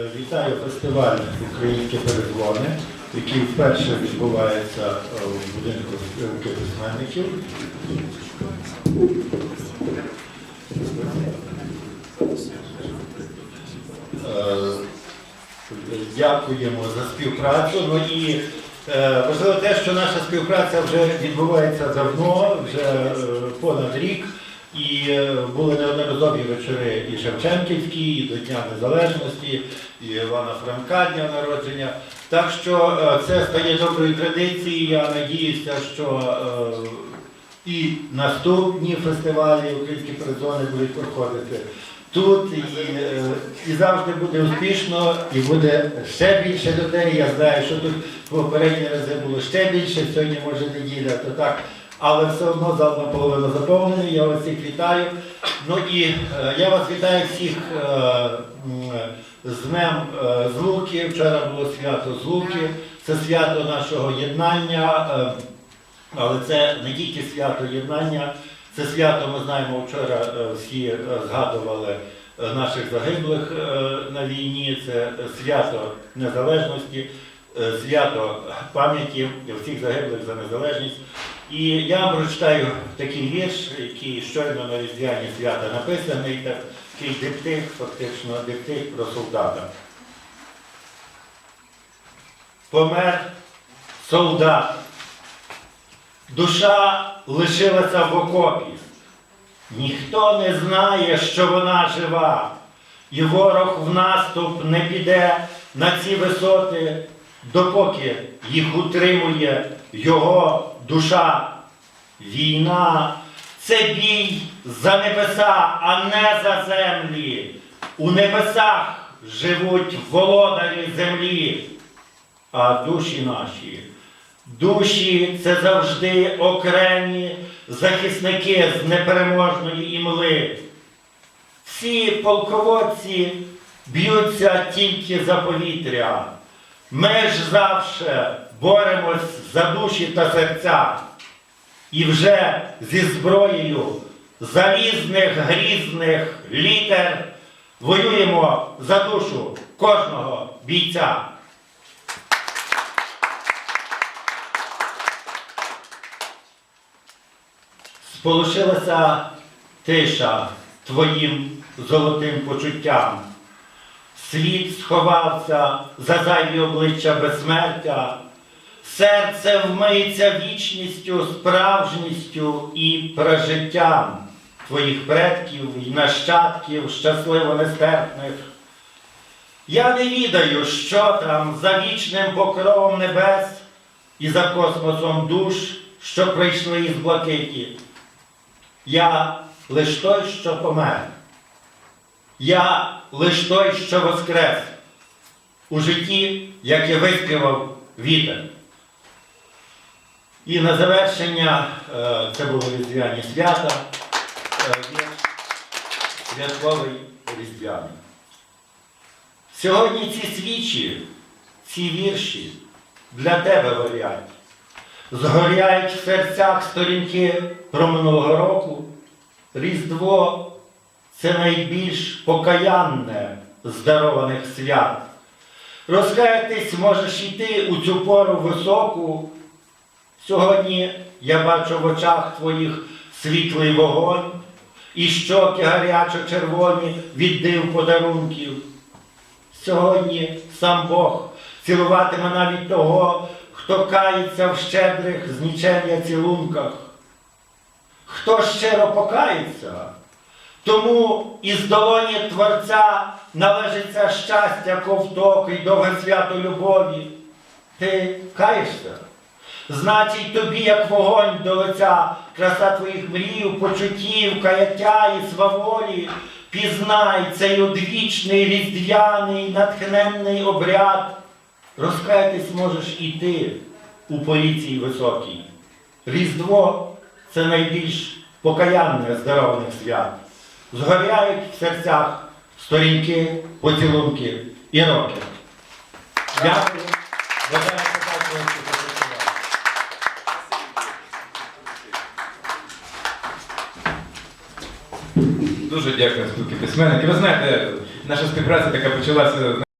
Вітаю фестиваль Українські перезвони, який вперше відбувається е, в будинку спілки письменників. Е, Дякуємо за співпрацю. Ну і е, важливо те, що наша співпраця вже відбувається давно, вже е, понад рік. І е, були неодноразові вечори і Шевченківські, і до Дня Незалежності, і Івана Франка дня народження. Так що е, це стає доброю традицією. Я надіюся, що е, і наступні фестивалі українські передзвони будуть проходити тут і, і завжди буде успішно, і буде ще більше людей. Я знаю, що тут попередні рази було ще більше, сьогодні може неділя, то так. Але все одно зал наполовину заповнений, я вас всіх вітаю. Ну і е, я вас вітаю всіх е, з Днем е, Злуки. Вчора було свято Злуки, це свято нашого єднання, е, але це не тільки свято єднання, це свято, ми знаємо, вчора всі згадували наших загиблих на війні, це свято незалежності, свято пам'яті всіх загиблих за незалежність. І я вам прочитаю такий вірш, який щойно на різдвяні свята написаний, такий диптих, фактично диптих про солдата. Помер солдат. Душа лишилася в окопі. Ніхто не знає, що вона жива, і ворог в наступ не піде на ці висоти, допоки їх утримує його душа. Війна це бій за небеса, а не за землі. У небесах живуть володарі землі, а душі наші. Душі це завжди окремі захисники з непереможної імли. Всі полководці б'ються тільки за повітря. Ми ж завше боремось за душі та серця. І вже зі зброєю залізних грізних літер воюємо за душу кожного бійця. Сполучилася тиша твоїм золотим почуттям. Світ сховався за зайві обличчя безсмертя, серце вмиється вічністю, справжністю і прожиттям твоїх предків і нащадків щасливо нестерпних. Я не відаю, що там за вічним покровом небес і за космосом душ, що прийшли із блакиті. Я лиш той, що помер. Я лиш той, що воскрес у житті, яке виспівав вітер. І на завершення, е, це були різдвяні свята, е, святковий різдвяний. Сьогодні ці свічі, ці вірші для тебе горять. Згоряють в серцях сторінки про минулого року. Різдво це найбільш покаянне з дарованих свят. Розкаятись можеш йти у цю пору високу. Сьогодні я бачу в очах твоїх світлий вогонь, і щоки гарячо-червоні від див подарунків. Сьогодні сам Бог цілуватиме навіть того, хто кається в щедрих з нічем'я цілунках. Хто щиро покається, тому із долоні Творця належиться щастя, ковток і довге свято любові. Ти каєшся? Значить, тобі, як вогонь до лиця, краса твоїх мрів, почуттів, каяття і сваволі, пізнай цей одвічний різдвяний натхненний обряд. Розкаятись можеш і ти у поліції високій. Різдво це найбільш покаянне з свят. Згоряють в серцях сторінки, поцілунки і роки. Дякую. Дуже дякую спілки письменників. Ви знаєте, наша співпраця така почалася